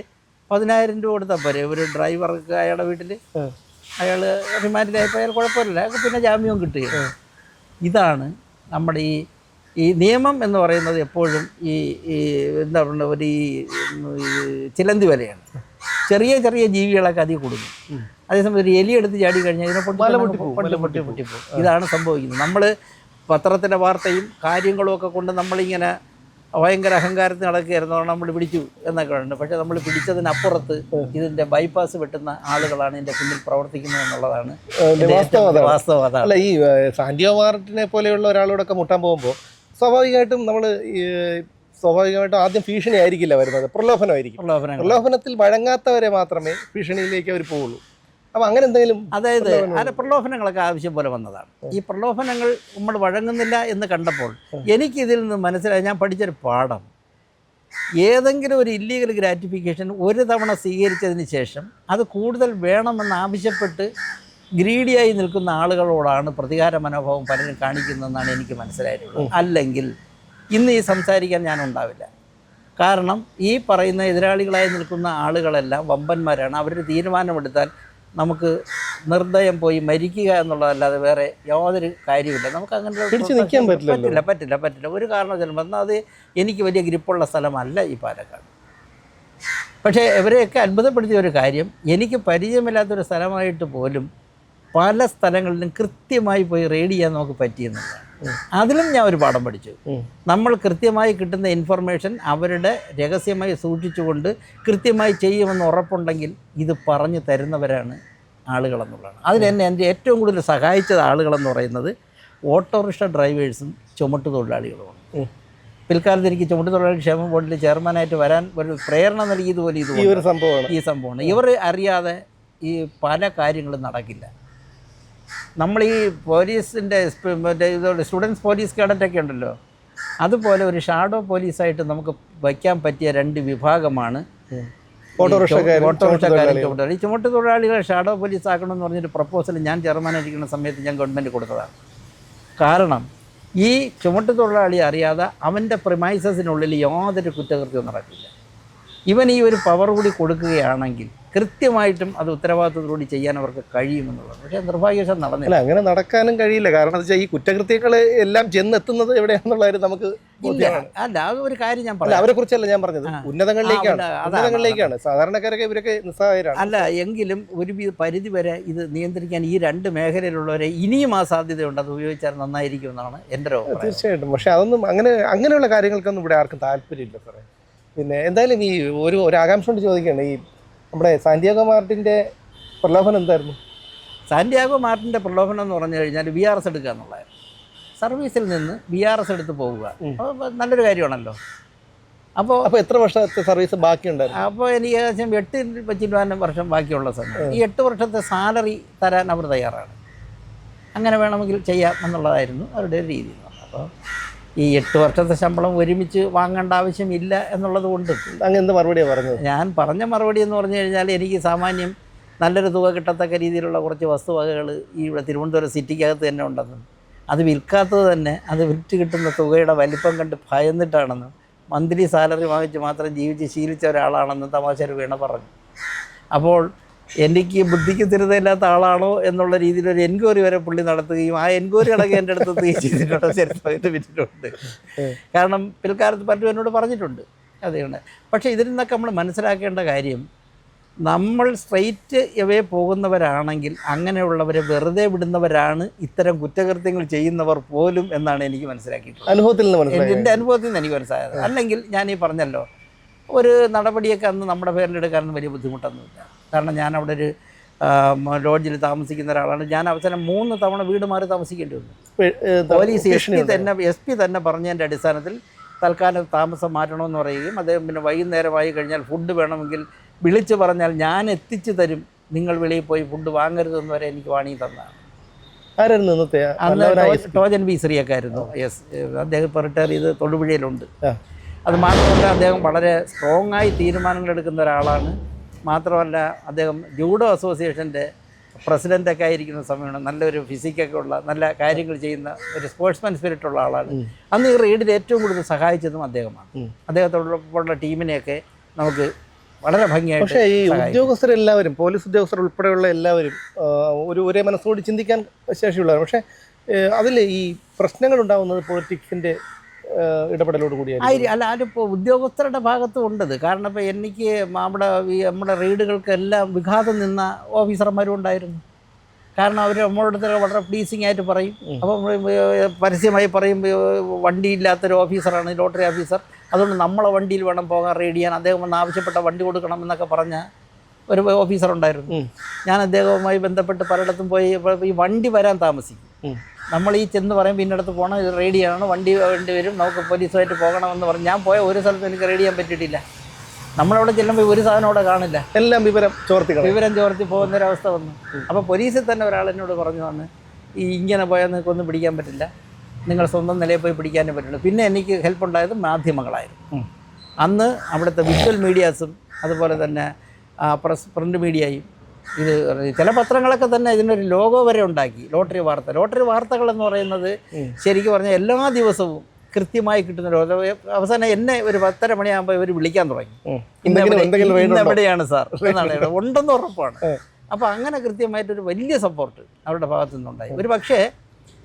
പതിനായിരം രൂപ കൊടുത്താൽ പോരെ. ഒരു ഡ്രൈവർക്ക് അയാളുടെ വീട്ടിൽ അയാൾ റിമാൻഡിലായപ്പോൾ അയാൾ കുഴപ്പമില്ല. പിന്നെ ജാമ്യവും കിട്ടുക ഇതാണ് നമ്മുടെ ഈ ഈ നിയമം എന്ന് പറയുന്നത് എപ്പോഴും ഈ ഈ എന്താ പറയുക ഒരു ഈ ചിലന്തി വലയാണ്. ചെറിയ ചെറിയ ജീവികളൊക്കെ അതിൽ കൊടുക്കും അതേസമയം ഒരു എലി എടുത്ത് ചാടി കഴിഞ്ഞാൽ ഇതിനെ പൊട്ടി പൊട്ടി പൊട്ടി പൊട്ടി പൊട്ടിപ്പോവും ഇതാണ് സംഭവിക്കുന്നത്. നമ്മൾ പത്രത്തിന്റെ വാർത്തയും കാര്യങ്ങളും ഒക്കെ കൊണ്ട് നമ്മളിങ്ങനെ ഭയങ്കര അഹങ്കാരത്തിൽ നടക്കുകയായിരുന്നു. നമ്മൾ പിടിച്ചു എന്നൊക്കെ ഉണ്ട്. പക്ഷെ നമ്മൾ പിടിച്ചതിനപ്പുറത്ത് ഇതിന്റെ ബൈപ്പാസ് വെട്ടുന്ന ആളുകളാണ് ഇതിന്റെ പിന്നിൽ പ്രവർത്തിക്കുന്നത് എന്നുള്ളതാണ്. അതിന്റെ വാസ്തവം അതാണ്. അല്ല ഈ സാന്റിയോ മാർട്ടിനെ പോലെയുള്ള ഒരാളോടൊക്കെ മുട്ടാൻ പോകുമ്പോൾ സ്വാഭാവികമായിട്ടും നമ്മൾ സ്വാഭാവികമായിട്ടും ആദ്യം ഭീഷണി ആയിരിക്കില്ല വരുന്നത്. പ്രലോഭനമായിരിക്കും. പ്രലോഭനത്തിൽ വഴങ്ങാത്തവരെ മാത്രമേ ഭീഷണിയിലേക്ക് അവർ പോവുള്ളൂ. അപ്പം അങ്ങനെ എന്തെങ്കിലും അതായത് അതിന്റെ പ്രലോഭനങ്ങളൊക്കെ ആവശ്യം പോലെ വന്നതാണ്. ഈ പ്രലോഭനങ്ങൾ നമ്മൾ വഴങ്ങുന്നില്ല എന്ന് കണ്ടപ്പോൾ എനിക്ക് ഇതിൽ നിന്ന് മനസ്സിലായി. ഞാൻ പഠിച്ചൊരു പാഠം. ഏതെങ്കിലും ഒരു ഇല്ലീഗൽ ഗ്രാറ്റിഫിക്കേഷൻ ഒരു തവണ സ്വീകരിച്ചതിന് ശേഷം അത് കൂടുതൽ വേണമെന്ന് ആവശ്യപ്പെട്ട് ഗ്രീഡിയായി നിൽക്കുന്ന ആളുകളോടാണ് പ്രതികാര മനോഭാവം പലരും കാണിക്കുന്നതെന്നാണ് എനിക്ക് മനസ്സിലായിട്ടുള്ളത്. അല്ലെങ്കിൽ ഇന്ന് ഈ സംസാരിക്കാൻ ഞാൻ ഉണ്ടാവില്ല. കാരണം ഈ പറയുന്ന എതിരാളികളായി നിൽക്കുന്ന ആളുകളെല്ലാം വമ്പന്മാരാണ്. അവർ തീരുമാനമെടുത്താൽ നമുക്ക് നിർദ്ദയം പോയി മരിക്കുക എന്നുള്ളതല്ലാതെ വേറെ യാതൊരു കാര്യമില്ല നമുക്ക് അങ്ങനെ പിടിച്ചു നിൽക്കാൻ പറ്റില്ല പറ്റില്ല പറ്റില്ല പറ്റില്ല. ഒരു കാരണവശാലും എന്നാൽ അത് എനിക്ക് വലിയ ഗ്രിപ്പുള്ള സ്ഥലമല്ല ഈ പാലക്കാട്. പക്ഷേ ഇവരെയൊക്കെ അത്ഭുതപ്പെടുത്തിയ ഒരു കാര്യം എനിക്ക് പരിചയമില്ലാത്തൊരു സ്ഥലമായിട്ട് പോലും പല സ്ഥലങ്ങളിലും കൃത്യമായി പോയി റെയ്ഡ് ചെയ്യാൻ നമുക്ക് പറ്റിയെന്നുള്ളതാണ്. അതിലും ഞാൻ ഒരു പാഠം പഠിച്ചു. നമ്മൾ കൃത്യമായി കിട്ടുന്ന ഇൻഫർമേഷൻ അവരുടെ രഹസ്യമായി സൂക്ഷിച്ചുകൊണ്ട് കൃത്യമായി ചെയ്യുമെന്ന് ഉറപ്പുണ്ടെങ്കിൽ ഇത് പറഞ്ഞു തരുന്നവരാണ് ആളുകളെന്നുള്ളതാണ്. അതിലെന്നെ എന്റെ ഏറ്റവും കൂടുതൽ സഹായിച്ചത് ആളുകളെന്ന് പറയുന്നത് ഓട്ടോറിക്ഷ ഡ്രൈവേഴ്സും ചുമട്ടു തൊഴിലാളികളുമാണ്. പിൽക്കാലത്ത് എനിക്ക് ചുമട്ടുതൊഴിലാളി ക്ഷേമ ബോർഡിൽ ചെയർമാനായിട്ട് വരാൻ ഒരു പ്രേരണ നൽകിയതുപോലെ ഇത് ഈ സംഭവമാണ്. ഈ സംഭവമാണ്. ഇവർ അറിയാതെ ഈ പല കാര്യങ്ങളും നടക്കില്ല. നമ്മൾ ഈ പോലീസിന്റെ ഇതോടെ സ്റ്റുഡൻസ് പോലീസ് കേഡറ്റൊക്കെ ഉണ്ടല്ലോ. അതുപോലെ ഒരു ഷാഡോ പോലീസായിട്ട് നമുക്ക് വയ്ക്കാൻ പറ്റിയ രണ്ട് വിഭാഗമാണ് ഓട്ടോറിക്ഷക്കാരും ഈ ചുമട്ട് തൊഴിലാളികളെ ഷാഡോ പോലീസ് ആക്കണമെന്ന് പറഞ്ഞൊരു പ്രപ്പോസൽ ഞാൻ ചെയർമാനായിരിക്കുന്ന സമയത്ത് ഞാൻ ഗവൺമെന്റ് കൊടുത്തതാണ്. കാരണം ഈ ചുമട്ട് തൊഴിലാളി അറിയാതെ അവന്റെ പ്രിമൈസസിനുള്ളിൽ യാതൊരു കുറ്റകൃത്യവും നടക്കില്ല. ഇവൻ ഈ ഒരു പവർ കൂടി കൊടുക്കുകയാണെങ്കിൽ കൃത്യമായിട്ടും അത് ഉത്തരവാദിത്തത്തോടുകൂടി ചെയ്യാൻ അവർക്ക് കഴിയുമെന്നുള്ളത് പക്ഷേ നിർഭാഗ്യവശം നടന്നില്ല. അങ്ങനെ നടക്കാനും കഴിയില്ല. കാരണം എന്താ വെച്ചാൽ ഈ കുറ്റകൃത്യങ്ങൾ എല്ലാം ചെന്നെത്തുന്നത് എവിടെയാണെന്നുള്ള കാര്യം നമുക്ക് അല്ല അത് ഒരു കാര്യം ഞാൻ പറഞ്ഞു അവരെ കുറിച്ചല്ല ഞാൻ പറഞ്ഞത്. ഉന്നതങ്ങളിലേക്കാണ്. ആ, ഉന്നതങ്ങളിലേക്കാണ്. സാധാരണക്കാരൊക്കെ ഇവരൊക്കെ നിസ്സഹായരാണ്. അല്ല എങ്കിലും ഒരു പരിധി വരെ ഇത് നിയന്ത്രിക്കാൻ ഈ രണ്ട് മേഖലയിലുള്ളവരെ ഇനിയും ആ സാധ്യതയുണ്ട്. അത് ഉപയോഗിച്ചാൽ നന്നായിരിക്കും എന്നാണ് എന്റെ തീർച്ചയായിട്ടും. പക്ഷേ അതൊന്നും അങ്ങനെ അങ്ങനെയുള്ള കാര്യങ്ങൾക്കൊന്നും ഇവിടെ ആർക്കും താല്പര്യമില്ല സാറേ. പിന്നെ എന്തായാലും ഈ ഒരു ഒരു ആകാംക്ഷ കൊണ്ട് ചോദിക്കുകയാണ് ഈ നമ്മുടെ സാന്റിയാഗോ മാർട്ടിന്റെ പ്രലോഭനം എന്തായിരുന്നു? സാന്റിയാഗോ മാർട്ടിന്റെ പ്രലോഭനം എന്ന് പറഞ്ഞു കഴിഞ്ഞാൽ വി ആർ എസ് എടുക്കുക എന്നുള്ളതായിരുന്നു. സർവീസിൽ നിന്ന് വി ആർ എസ് എടുത്ത് പോവുക. അപ്പോൾ നല്ലൊരു കാര്യമാണല്ലോ. അപ്പോൾ അപ്പോൾ എത്ര വർഷത്തെ സർവീസ് ബാക്കിയുണ്ടായിരുന്നു? അപ്പോൾ എനിക്ക് ഏകദേശം എട്ട് പച്ചിരുവാനും വർഷം ബാക്കിയുള്ള സമയം. ഈ എട്ട് വർഷത്തെ സാലറി തരാൻ അവർ തയ്യാറാണ്. അങ്ങനെ വേണമെങ്കിൽ ചെയ്യാം എന്നുള്ളതായിരുന്നു അവരുടെ രീതി. അപ്പോൾ ഈ എട്ട് വർഷത്തെ ശമ്പളം ഒരുമിച്ച് വാങ്ങേണ്ട ആവശ്യമില്ല എന്നുള്ളത് കൊണ്ട്. അങ്ങ് എന്ത് മറുപടിയാണ് പറഞ്ഞത്? ഞാൻ പറഞ്ഞ മറുപടി എന്ന് പറഞ്ഞു കഴിഞ്ഞാൽ എനിക്ക് സാമാന്യം നല്ലൊരു തുക കിട്ടത്തക്ക രീതിയിലുള്ള കുറച്ച് വസ്തുവകകൾ ഈ ഇവിടെ തിരുവനന്തപുരം സിറ്റിക്കകത്ത് തന്നെ ഉണ്ടെന്നും അത് വിൽക്കാത്തത് തന്നെ അത് വിറ്റ് കിട്ടുന്ന തുകയുടെ വലിപ്പം കണ്ട് ഭയന്നിട്ടാണെന്ന് മന്ത്ലി സാലറി വാങ്ങിച്ച് മാത്രം ജീവിച്ച് ശീലിച്ച ഒരാളാണെന്ന് തമാശ വീണ പറഞ്ഞു. അപ്പോൾ എനിക്ക് ബുദ്ധിക്ക് സ്ഥിരതയില്ലാത്ത ആളാണോ എന്നുള്ള രീതിയിൽ ഒരു എൻക്വയറി വരെ പുള്ളി നടത്തുകയും ആ എൻക്വയറി അടക്കം എന്റെ അടുത്ത് ചെയ്തിട്ടുണ്ട്. ചരിത്രമായിട്ട് വിറ്റിട്ടുണ്ട് കാരണം പിൽക്കാലത്ത് പലരും എന്നോട് പറഞ്ഞിട്ടുണ്ട്. അതെയാണ്. പക്ഷേ ഇതിൽ നിന്നൊക്കെ നമ്മൾ മനസ്സിലാക്കേണ്ട കാര്യം നമ്മൾ സ്ട്രെയിറ്റ് എവേ പോകുന്നവരാണെങ്കിൽ അങ്ങനെയുള്ളവരെ വെറുതെ വിടുന്നവരാണ് ഇത്തരം കുറ്റകൃത്യങ്ങൾ ചെയ്യുന്നവർ പോലും എന്നാണ് എനിക്ക് മനസ്സിലാക്കിയിട്ടുള്ളത്. അനുഭവത്തിൽ നിന്ന് എന്റെ അനുഭവത്തിൽ നിന്ന് എനിക്ക് മനസ്സിലായത്. അല്ലെങ്കിൽ ഞാൻ ഈ പറഞ്ഞല്ലോ ഒരു നടപടിയൊക്കെ അന്ന് നമ്മുടെ പേരിലെടുക്കാനൊന്നും വലിയ ബുദ്ധിമുട്ടൊന്നുമില്ല. കാരണം ഞാൻ അവിടെ ഒരു ലോഡ്ജിൽ താമസിക്കുന്ന ഒരാളാണ്. ഞാൻ അവസാനം മൂന്ന് തവണ വീട് മാറി താമസിക്കേണ്ടി വന്നു. പോലീസ് എസ് പി തന്നെ എസ് പി തന്നെ പറഞ്ഞതിന്റെ അടിസ്ഥാനത്തിൽ തൽക്കാലം താമസം മാറ്റണമെന്ന് പറയുകയും അദ്ദേഹം പിന്നെ വൈകുന്നേരമായി കഴിഞ്ഞാൽ ഫുഡ് വേണമെങ്കിൽ വിളിച്ചു പറഞ്ഞാൽ ഞാൻ എത്തിച്ചു തരും. നിങ്ങൾ വെളിയിൽ പോയി ഫുഡ് വാങ്ങരുതെന്ന് വരെ എനിക്ക് വാണി തന്നതാണ്. ടോജൻ ബി ശ്രീയൊക്കെ ആയിരുന്നു. യെസ് അദ്ദേഹം ഇപ്പോൾ റിട്ടയർ ചെയ്ത് തൊടുപുഴയിലുണ്ട്. അത് മാത്രമല്ല അദ്ദേഹം വളരെ സ്ട്രോങ് ആയി തീരുമാനങ്ങൾ എടുക്കുന്ന ഒരാളാണ്. മാത്രമല്ല അദ്ദേഹം ജൂഡോ അസോസിയേഷന്റെ പ്രസിഡന്റൊക്കെ ആയിരിക്കുന്ന സമയമാണ് നല്ലൊരു ഫിസിക്കൊക്കെ ഉള്ള നല്ല കാര്യങ്ങൾ ചെയ്യുന്ന ഒരു സ്പോർട്സ്മാൻ സ്പിരിറ്റ് ഉള്ള ആളാണ്. അന്ന് ഈ റെയ്ഡിൽ ഏറ്റവും കൂടുതൽ സഹായിച്ചതും അദ്ദേഹമാണ്. അദ്ദേഹത്തോടൊപ്പമുള്ള ടീമിനെയൊക്കെ നമുക്ക് വളരെ ഭംഗിയായിട്ട് പക്ഷേ ഈ ഉദ്യോഗസ്ഥരെല്ലാവരും പോലീസ് ഉദ്യോഗസ്ഥർ ഉൾപ്പെടെയുള്ള എല്ലാവരും ഒരു ഒരേ മനസ്സോട് ചിന്തിക്കാൻ ശേഷിയുള്ളവർ പക്ഷേ അതിൽ ഈ പ്രശ്നങ്ങൾ ഉണ്ടാകുന്നത് പൊളിറ്റിക്സിന്റെ ഇടപെടലോട് കൂടിയായിരിക്കും. അല്ല അതിപ്പോൾ ഉദ്യോഗസ്ഥരുടെ ഭാഗത്തും ഉണ്ടത് കാരണം ഇപ്പോൾ എനിക്ക് നമ്മുടെ ഈ നമ്മുടെ റെയ്ഡുകൾക്കെല്ലാം വിഘാതം നിന്ന ഓഫീസർമാരും ഉണ്ടായിരുന്നു. കാരണം അവർ നമ്മളുടെ അടുത്ത് വളരെ പ്ലീസിങ് ആയിട്ട് പറയും. അപ്പം പരസ്യമായി പറയും വണ്ടിയില്ലാത്തൊരു ഓഫീസറാണ് ലോട്ടറി ഓഫീസർ. അതുകൊണ്ട് നമ്മളെ വണ്ടിയിൽ വേണം പോകാൻ റെയ്ഡ് ചെയ്യാൻ. അദ്ദേഹം വന്ന് ആവശ്യപ്പെട്ട വണ്ടി കൊടുക്കണം എന്നൊക്കെ പറഞ്ഞ ഒരു ഓഫീസർ ഉണ്ടായിരുന്നു. ഞാൻ അദ്ദേഹവുമായി ബന്ധപ്പെട്ട് പലയിടത്തും പോയി ഈ വണ്ടി വരാൻ താമസിക്കും. നമ്മൾ ഈ ചെന്ന് പറയും പിന്നടുത്ത് പോകണം ഇത് റെഡി ചെയ്യണം വണ്ടി വേണ്ടി വരും നമുക്ക് പോലീസുമായിട്ട് പോകണമെന്ന് പറഞ്ഞു ഞാൻ പോയ ഒരു സ്ഥലത്ത് എനിക്ക് റെഡി ചെയ്യാൻ പറ്റിയിട്ടില്ല. നമ്മളവിടെ ചെല്ലുമ്പോൾ ഒരു സാധനം അവിടെ കാണില്ല. എല്ലാം വിവരം ചോർത്തി വിവരം ചോർത്തി പോകുന്ന ഒരവസ്ഥ വന്നു അപ്പോൾ പോലീസിൽ തന്നെ ഒരാൾ എന്നോട് പറഞ്ഞു വന്ന് ഈ ഇങ്ങനെ പോയാൽ നിങ്ങൾക്കൊന്നും പിടിക്കാൻ പറ്റില്ല. നിങ്ങൾ സ്വന്തം നിലയിൽ പോയി പിടിക്കാനേ പറ്റുള്ളൂ. പിന്നെ എനിക്ക് ഹെൽപ്പ് ഉണ്ടായത് മാധ്യമങ്ങളായിരുന്നു. അന്ന് അവിടുത്തെ വിഷ്വൽ മീഡിയാസും അതുപോലെ തന്നെ പ്രസ് പ്രിന്റ് മീഡിയയും ഇത് ചില പത്രങ്ങളൊക്കെ തന്നെ ഇതിനൊരു ലോഗോ വരെ ഉണ്ടാക്കി. ലോട്ടറി വാർത്ത. ലോട്ടറി വാർത്തകൾ എന്ന് പറയുന്നത് ശരിക്കും പറഞ്ഞാൽ എല്ലാ ദിവസവും കൃത്യമായി കിട്ടുന്ന അവസാനം എന്നെ ഒരു പത്തര മണിയാകുമ്പോൾ ഇവർ വിളിക്കാൻ തുടങ്ങി? എവിടെയാണ് സാർ? എന്നാണ്. ഉണ്ടെന്ന് ഉറപ്പാണ്. അപ്പോൾ അങ്ങനെ കൃത്യമായിട്ടൊരു വലിയ സപ്പോർട്ട് അവരുടെ ഭാഗത്തു നിന്നുണ്ടായി. ഒരു പക്ഷേ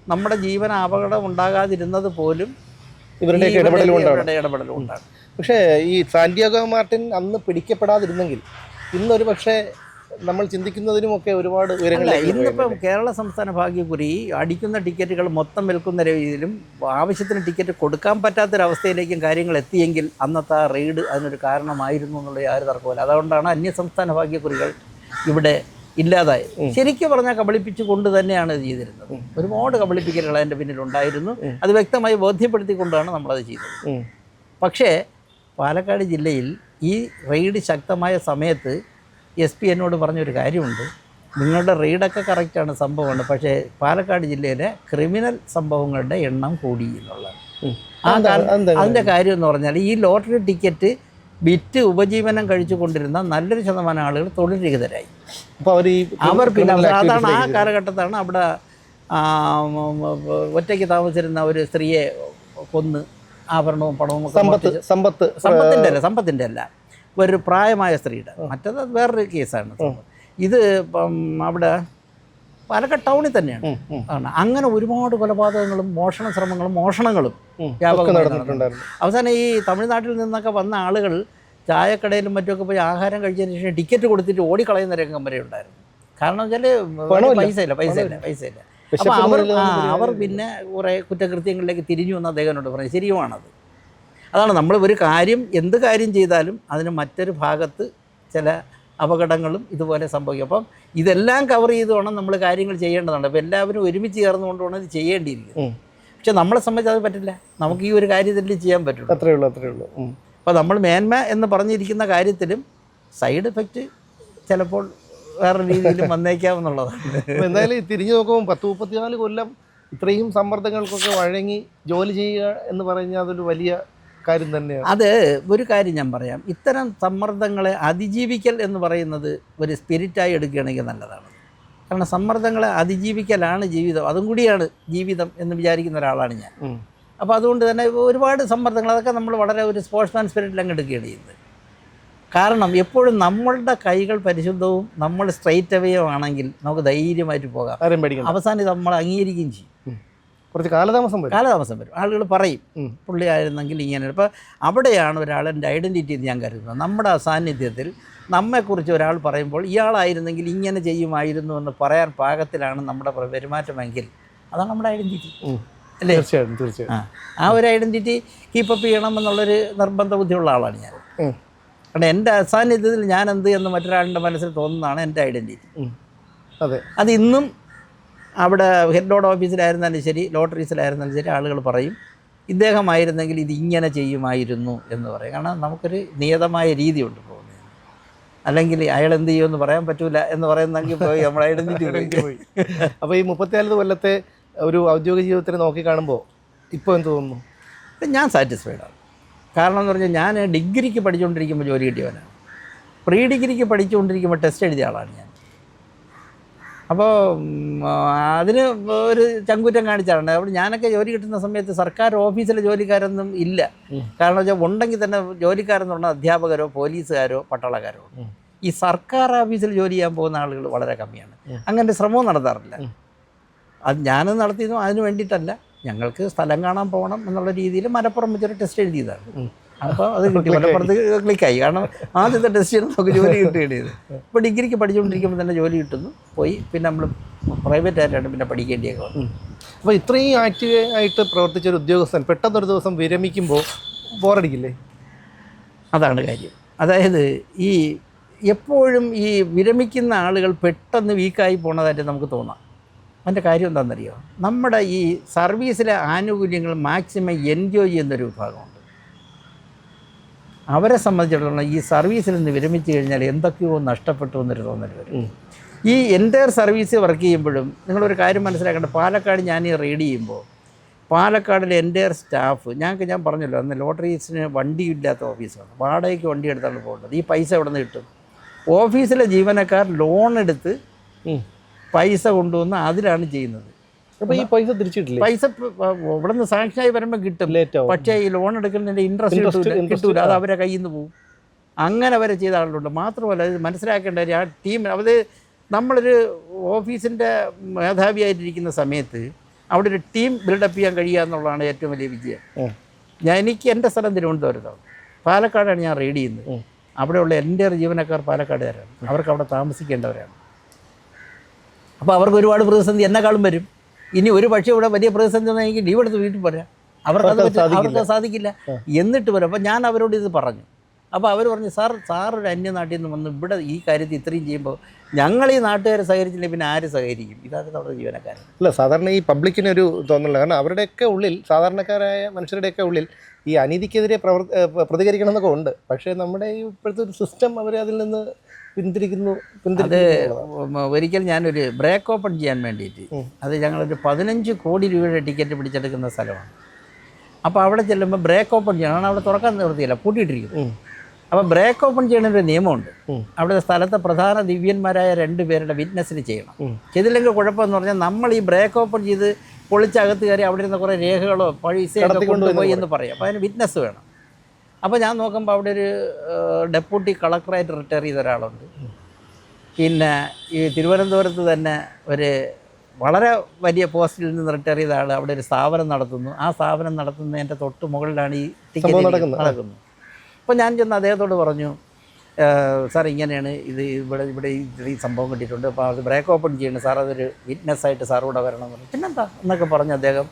നമ്മുടെ ജീവൻ അപകടം ഉണ്ടാകാതിരുന്നത് പോലും ഇവരുടെ- ഇവരുടെ പക്ഷേ ഈ സാന്റിയാഗോ മാർട്ടിൻ അന്ന് പിടിക്കപ്പെടാതിരുന്നെങ്കിൽ ഇന്നൊരു പക്ഷേ നമ്മൾ ചിന്തിക്കുന്നതിനുമൊക്കെ ഒരുപാട് ഇന്നിപ്പം കേരള സംസ്ഥാന ഭാഗ്യക്കുറി അടിക്കുന്ന ടിക്കറ്റുകൾ മൊത്തം വിൽക്കുന്ന രീതിയിലും ആവശ്യത്തിന് ടിക്കറ്റ് കൊടുക്കാൻ പറ്റാത്തൊരവസ്ഥയിലേക്കും കാര്യങ്ങൾ എത്തിയെങ്കിൽ അന്നത്തെ ആ റെയ്ഡ് അതിനൊരു കാരണമായിരുന്നു എന്നുള്ള യാതൊരു തർക്കമില്ല അതുകൊണ്ടാണ് അന്യ സംസ്ഥാന ഭാഗ്യക്കുറികൾ ഇവിടെ ഇല്ലാതായത് ശരിക്കും പറഞ്ഞാൽ കബളിപ്പിച്ചു കൊണ്ട് തന്നെയാണ് ഇത് ചെയ്തിരുന്നത്. ഒരുപാട് കബളിപ്പിക്കലുകൾ അതിന്റെ പിന്നിലുണ്ടായിരുന്നു. അത് വ്യക്തമായി ബോധ്യപ്പെടുത്തിക്കൊണ്ടാണ് നമ്മളത് ചെയ്തത്. പക്ഷേ പാലക്കാട് ജില്ലയിൽ ഈ റെയ്ഡ് ശക്തമായ സമയത്ത് എസ് പി എന്നോട് പറഞ്ഞൊരു കാര്യമുണ്ട്. നിങ്ങളുടെ റീഡൊക്കെ കറക്റ്റാണ് സംഭവമാണ്. പക്ഷേ പാലക്കാട് ജില്ലയിലെ ക്രിമിനൽ സംഭവങ്ങളുടെ എണ്ണം കൂടി എന്നുള്ളത് അതിന്റെ കാര്യം എന്ന് പറഞ്ഞാൽ ഈ ലോട്ടറി ടിക്കറ്റ് വിറ്റ് ഉപജീവനം കഴിച്ചു കൊണ്ടിരുന്ന നല്ലൊരു ശതമാനം ആളുകൾ തൊഴിൽ രഹിതരായി അപ്പോൾ അവർ അവർ പിന്നെ അതാണ് ആ കാലഘട്ടത്താണ് അവിടെ ഒറ്റയ്ക്ക് താമസിച്ചിരുന്ന ഒരു സ്ത്രീയെ കൊന്ന് ആഭരണവും പണവും സമ്പത്ത് സമ്പത്ത് സമ്പത്തിന്റെ അല്ല സമ്പത്തിന്റെ അല്ല. ഒരു പ്രായമായ സ്ത്രീയുടെ. മറ്റത് വേറൊരു കേസാണ്. ഇത് ഇപ്പം അവിടെ പാലക്കാട് ടൗണിൽ തന്നെയാണ്. ആണ്. അങ്ങനെ ഒരുപാട് കൊലപാതകങ്ങളും മോഷണ ശ്രമങ്ങളും മോഷണങ്ങളും അവസാനം ഈ തമിഴ്നാട്ടിൽ നിന്നൊക്കെ വന്ന ആളുകൾ ചായക്കടയിലും മറ്റുമൊക്കെ പോയി ആഹാരം കഴിച്ചതിന് ശേഷം ടിക്കറ്റ് കൊടുത്തിട്ട് ഓടിക്കളയുന്ന രംഗം വരെ ഉണ്ടായിരുന്നു. കാരണം വെച്ചാൽ. പൈസ ഇല്ല പൈസ ഇല്ല പൈസ ഇല്ല. അപ്പോൾ അവർ അവർ പിന്നെ കുറേ കുറ്റകൃത്യങ്ങളിലേക്ക് തിരിഞ്ഞു എന്ന് അദ്ദേഹത്തിനോട് പറഞ്ഞു. ശരിയുമാണത്. അതാണ് നമ്മൾ ഒരു കാര്യം എന്ത് കാര്യം ചെയ്താലും അതിന് മറ്റൊരു ഭാഗത്ത് ചില അപകടങ്ങളും ഇതുപോലെ സംഭവിക്കും. അപ്പം ഇതെല്ലാം കവർ ചെയ്ത് വേണം നമ്മൾ കാര്യങ്ങൾ ചെയ്യേണ്ടതാണ് അപ്പോൾ എല്ലാവരും ഒരുമിച്ച് ചേർന്നുകൊണ്ട് വേണം ഇത് ചെയ്യേണ്ടിയിരിക്കുന്നത്. പക്ഷെ നമ്മളെ സംബന്ധിച്ച് അത് പറ്റില്ല. നമുക്ക് ഈ ഒരു കാര്യത്തിൽ ചെയ്യാൻ പറ്റുള്ളൂ. അത്രേ ഉള്ളൂ അത്രേ ഉള്ളൂ. അപ്പോൾ നമ്മൾ മേന്മ എന്ന് പറഞ്ഞിരിക്കുന്ന കാര്യത്തിലും സൈഡ് എഫക്റ്റ് ചിലപ്പോൾ വേറെ രീതിയിലും വന്നേക്കാമെന്നുള്ളതാണ് എന്തായാലും തിരിഞ്ഞു നോക്കുമ്പോൾ പത്ത് മുപ്പത്തിനാല് കൊല്ലം ഇത്രയും സമ്മർദ്ദങ്ങൾക്കൊക്കെ വഴങ്ങി ജോലി ചെയ്യുക എന്ന് പറഞ്ഞാൽ അതൊരു വലിയ കാര്യം തന്നെയാണ് അത് ഒരു കാര്യം ഞാൻ പറയാം. ഇത്തരം സമ്മർദ്ദങ്ങളെ അതിജീവിക്കൽ എന്ന് പറയുന്നത് ഒരു സ്പിരിറ്റായി എടുക്കുകയാണെങ്കിൽ നല്ലതാണ്. കാരണം സമ്മർദ്ദങ്ങളെ അതിജീവിക്കലാണ് ജീവിതം. അതും കൂടിയാണ് ജീവിതം എന്ന് വിചാരിക്കുന്ന ഒരാളാണ് ഞാൻ. അപ്പോൾ അതുകൊണ്ട് തന്നെ ഒരുപാട് സമ്മർദ്ദങ്ങൾ അതൊക്കെ നമ്മൾ വളരെ ഒരു സ്പോർട്സ്മാൻ സ്പിരിറ്റിൽ അങ്ങ് എടുക്കുകയാണ് ചെയ്യുന്നത്. കാരണം എപ്പോഴും നമ്മളുടെ കൈകൾ പരിശുദ്ധവും നമ്മൾ സ്ട്രൈറ്റ് അവയോ ആണെങ്കിൽ നമുക്ക് ധൈര്യമായിട്ട് പോകാം. അവസാനം ഇത് നമ്മൾ അംഗീകരിക്കുകയും ചെയ്യും. കുറച്ച് കാലതാമസം വരും. കാലതാമസം വരും. ആളുകൾ പറയും പുള്ളിയായിരുന്നെങ്കിൽ ഇങ്ങനെ. ഇപ്പോൾ അവിടെയാണ് ഒരാളിന്റെ ഐഡന്റിറ്റി എന്ന് ഞാൻ കരുതുന്നത്. നമ്മുടെ അസാന്നിധ്യത്തിൽ നമ്മെക്കുറിച്ച് ഒരാൾ പറയുമ്പോൾ ഇയാളായിരുന്നെങ്കിൽ ഇങ്ങനെ ചെയ്യുമായിരുന്നു എന്ന് പറയാൻ പാകത്തിലാണ് നമ്മുടെ പ്ര- പെരുമാറ്റമെങ്കിൽ അതാണ് നമ്മുടെ ഐഡന്റിറ്റി അല്ലേ? തീർച്ചയായിട്ടും തീർച്ചയായിട്ടും. ആ. ഒരു ഐഡന്റിറ്റി കീപ്പപ്പ് ചെയ്യണം എന്നുള്ളൊരു നിർബന്ധ ബുദ്ധിയുള്ള ആളാണ് ഞാൻ. കാരണം എന്റെ അസാന്നിധ്യത്തിൽ ഞാൻ എന്ത് എന്ന് മറ്റൊരാളുടെ മനസ്സിൽ തോന്നുന്നതാണ് എന്റെ ഐഡന്റിറ്റി. അതെ. അത് ഇന്നും അവിടെ ഹെഡ് ലോഡ് ഓഫീസിലായിരുന്നാലും ശരി ലോട്ടറീസിലായിരുന്നാലും ശരി ആളുകൾ പറയും ഇദ്ദേഹമായിരുന്നെങ്കിൽ ഇത് ഇങ്ങനെ ചെയ്യുമായിരുന്നു എന്ന് പറയും. കാരണം നമുക്കൊരു നിയതമായ രീതിയുണ്ട് പോകുന്നത് അല്ലെങ്കിൽ അയാൾ എന്ത് ചെയ്യുമെന്ന് പറയാൻ പറ്റൂല എന്ന് പറയുന്നെങ്കിൽ പോയി നമ്മൾ ഐഡന്റിറ്റി പോയി. അപ്പോൾ ഈ മുപ്പത്തിനാല് കൊല്ലത്തെ ഒരു ഔദ്യോഗിക ജീവിതത്തിനെ നോക്കി കാണുമ്പോൾ ഇപ്പോൾ എന്ത് തോന്നുന്നു? ഞാൻ ഞാൻ സാറ്റിസ്ഫൈഡാണ് കാരണം എന്ന് പറഞ്ഞാൽ ഞാൻ ഡിഗ്രിക്ക് പഠിച്ചുകൊണ്ടിരിക്കുമ്പോൾ ജോലി കിട്ടിയവനാണ്. പ്രീ ഡിഗ്രിക്ക് പഠിച്ചുകൊണ്ടിരിക്കുമ്പോൾ ടെസ്റ്റ് എഴുതിയ ആളാണ് ഞാൻ. അപ്പോൾ അതിന് ഒരു ചങ്കൂറ്റം കാണിച്ചാണ് അവിടെ ഞാനൊക്കെ ജോലി കിട്ടുന്ന സമയത്ത് സർക്കാർ ഓഫീസിലെ ജോലിക്കാരൊന്നും ഇല്ല. കാരണം വെച്ചാൽ ഉണ്ടെങ്കിൽ തന്നെ ജോലിക്കാരെന്ന് പറഞ്ഞാൽ അധ്യാപകരോ പോലീസുകാരോ പട്ടാളക്കാരോ. ഈ സർക്കാർ ഓഫീസിൽ ജോലി ചെയ്യാൻ പോകുന്ന ആളുകൾ വളരെ കമ്മിയാണ്. അങ്ങനെ ശ്രമവും നടത്താറില്ല. അത് ഞാനത് നടത്തിയതും അതിന് വേണ്ടിയിട്ടല്ല. ഞങ്ങൾക്ക് സ്ഥലം കാണാൻ പോകണം എന്നുള്ള രീതിയിൽ മലപ്പുറം വെച്ചൊരു ടെസ്റ്റ് എഴുതിയതാണ്. അപ്പോൾ അത് കിട്ടി. മലപ്പുറത്ത് ക്ലിക്കായി കാരണം ആദ്യത്തെ ടെസ്റ്റ് ചെയ്യുന്ന നമുക്ക് ജോലി കിട്ടുകയാണ് ഇപ്പോൾ ഡിഗ്രിക്ക് പഠിച്ചുകൊണ്ടിരിക്കുമ്പോൾ തന്നെ ജോലി കിട്ടുന്നു. പോയി. പിന്നെ നമ്മൾ പ്രൈവറ്റ് ആയിട്ടാണ് പിന്നെ പഠിക്കേണ്ടിയൊക്കെ വന്നത് അപ്പോൾ ഇത്രയും ആക്റ്റീവ് ആയിട്ട് പ്രവർത്തിച്ച ഒരു ഉദ്യോഗസ്ഥൻ പെട്ടെന്നൊരു ദിവസം വിരമിക്കുമ്പോൾ ബോറടിക്കില്ലേ അതാണ് കാര്യം. അതായത് ഈ എപ്പോഴും ഈ വിരമിക്കുന്ന ആളുകൾ പെട്ടെന്ന് വീക്കായി പോണതായിട്ട് നമുക്ക് തോന്നാം. അതിന്റെ കാര്യം എന്താണെന്നറിയോ? നമ്മുടെ ഈ സർവീസിലെ ആനുകൂല്യങ്ങൾ മാക്സിമം എൻജോയ് ചെയ്യുന്നൊരു വിഭാഗമുണ്ട് അവരെ സംബന്ധിച്ചിടത്തോളം ഈ സർവീസിൽ നിന്ന് വിരമിച്ചു കഴിഞ്ഞാൽ എന്തൊക്കെയോ നഷ്ടപ്പെട്ടു എന്നൊരു തോന്നൽ വരും. ഈ എന്റെ സർവീസ് വർക്ക് ചെയ്യുമ്പോഴും നിങ്ങളൊരു കാര്യം മനസ്സിലാക്കേണ്ട പാലക്കാട് ഞാൻ ഈ റീഡ് ചെയ്യുമ്പോൾ പാലക്കാടിലെ എന്റെ സ്റ്റാഫ് ഞങ്ങൾക്ക് ഞാൻ പറഞ്ഞല്ലോ അന്ന് ലോട്ടറീസിന് വണ്ടിയില്ലാത്ത ഓഫീസാണ്. വാടകയ്ക്ക് വണ്ടി എടുത്താണ് പോകേണ്ടത്. ഈ പൈസ എവിടെ നിന്ന് കിട്ടും? ഓഫീസിലെ ജീവനക്കാർ ലോൺ എടുത്ത് പൈസ കൊണ്ടുവന്ന് അതിലാണ് ചെയ്യുന്നത്. ഈ പൈസ തിരിച്ചിട്ടില്ലേ? പൈസ ഇവിടെ നിന്ന് സാക്ഷനായി വരുമ്പോൾ കിട്ടും. പക്ഷേ ഈ ലോൺ എടുക്കുന്നതിന്റെ ഇൻട്രസ്റ്റ് കിട്ടൂല അത് അവരെ കയ്യിൽ നിന്ന് പോകും അങ്ങനെ വരെ ചെയ്ത ആളുണ്ട് മാത്രമല്ല ഇത് മനസ്സിലാക്കേണ്ട ആ ടീം അവർ നമ്മളൊരു ഓഫീസിന്റെ മേധാവിയായിട്ടിരിക്കുന്ന സമയത്ത് അവിടെ ഒരു ടീം ബിൽഡപ്പ് ചെയ്യാൻ കഴിയുക എന്നുള്ളതാണ് ഏറ്റവും വലിയ വിജയം. ഞാൻ എനിക്ക് എന്റെ സ്ഥലം തിരുവനന്തപുരത്താണ്. പാലക്കാടാണ് ഞാൻ റീഡ് ചെയ്യുന്നത്. അവിടെയുള്ള എന്റെ ജീവനക്കാർ പാലക്കാടുകാരാണ്. അവർക്ക് അവിടെ താമസിക്കേണ്ടവരാണ്. അപ്പോൾ അവർക്ക് ഒരുപാട് പ്രതിസന്ധി എന്നെക്കാളും വരും. ഇനി ഒരു പക്ഷേ ഇവിടെ വലിയ പ്രതിസന്ധി വന്നെങ്കിൽ ലീവ് എടുത്ത് വീട്ടിൽ പറയാം അവർക്ക് അത് അവർക്ക് സാധിക്കില്ല. എന്നിട്ട് വരും അപ്പം ഞാൻ അവരോട് ഇത് പറഞ്ഞു. അപ്പോൾ അവർ പറഞ്ഞു സാർ സാർ ഒരു അന്യനാട്ടിൽ നിന്ന് വന്ന് ഇവിടെ ഈ കാര്യത്തിൽ ഇത്രയും ചെയ്യുമ്പോൾ ഞങ്ങൾ ഈ നാട്ടുകാരെ സഹകരിച്ചില്ലെങ്കിൽ പിന്നെ ആര് സഹകരിക്കും? ഇതാണ് നമ്മുടെ ജീവനക്കാരൻ. അല്ല സാധാരണ ഈ പബ്ലിക്കിന് ഒരു തോന്നല കാരണം അവരുടെയൊക്കെ ഉള്ളിൽ സാധാരണക്കാരായ മനുഷ്യരുടെയൊക്കെ ഉള്ളിൽ ഈ അനീതിക്കെതിരെ പ്രവർ ഏഹ് പ്രതികരിക്കണം എന്നൊക്കെ ഉണ്ട്. പക്ഷേ നമ്മുടെ ഈ ഇപ്പോഴത്തെ ഒരു സിസ്റ്റം അവരെ അതിൽ നിന്ന് പിന്തിരിക്കുന്നു അത് ഒരിക്കൽ ഞാനൊരു ബ്രേക്ക് ഓപ്പൺ ചെയ്യാൻ വേണ്ടിയിട്ട് അത് ഞങ്ങളൊരു പതിനഞ്ച് കോടി രൂപയുടെ ടിക്കറ്റ് പിടിച്ചെടുക്കുന്ന സ്ഥലമാണ്. അപ്പോൾ അവിടെ ചെല്ലുമ്പോൾ ബ്രേക്ക് ഓപ്പൺ ചെയ്യണം. കാരണം അവിടെ തുറക്കാൻ നിർത്തിയില്ല പൂട്ടിയിട്ടിരിക്കുന്നു. അപ്പോൾ ബ്രേക്ക് ഓപ്പൺ ചെയ്യണൊരു നിയമമുണ്ട്. അവിടെ സ്ഥലത്തെ പ്രധാന ദിവ്യന്മാരായ രണ്ട് പേരുടെ വിറ്റ്നസ്സിന് ചെയ്യണം. ചെയ്തില്ലെങ്കിൽ കുഴപ്പമെന്ന് പറഞ്ഞാൽ നമ്മൾ ഈ ബ്രേക്ക് ഓപ്പൺ ചെയ്ത് പൊളിച്ചകത്ത് കയറി അവിടെ ഇരുന്ന കുറേ രേഖകളോ പൈസയോ കൊണ്ടുപോയി എന്ന് പറയും. അപ്പോൾ അതിന് വിറ്റ്നസ് വേണം. അപ്പോൾ ഞാൻ നോക്കുമ്പോൾ അവിടെ ഒരു ഡെപ്യൂട്ടി കളക്ടറായിട്ട് റിട്ടയർ ചെയ്ത ഒരാളുണ്ട്. പിന്നെ ഈ തിരുവനന്തപുരത്ത് തന്നെ ഒരു വളരെ വലിയ പോസ്റ്റിൽ നിന്ന് റിട്ടയർ ചെയ്ത ആൾ അവിടെ ഒരു സ്ഥാപനം നടത്തുന്നു. ആ സ്ഥാപനം നടത്തുന്നതിന്റെ തൊട്ട് മുകളിലാണ് ഈ ടിക്കറ്റ് നടക്കുന്നത്. അപ്പോൾ ഞാൻ ചെന്ന് അദ്ദേഹത്തോട് പറഞ്ഞു "ഏഹ്, സാർ ഇങ്ങനെയാണ് ഇത് ഇവിടെ ഇവിടെ ഈ സംഭവം കിട്ടിയിട്ടുണ്ട്. അപ്പോൾ അത് ബ്രേക്ക് ഓപ്പൺ ചെയ്യണം. സാർ അതൊരു വിറ്റ്നസ് ആയിട്ട് സാർ വരണം. എന്ന് പറഞ്ഞു പിന്നെന്താ? എന്നൊക്കെ പറഞ്ഞു അദ്ദേഹം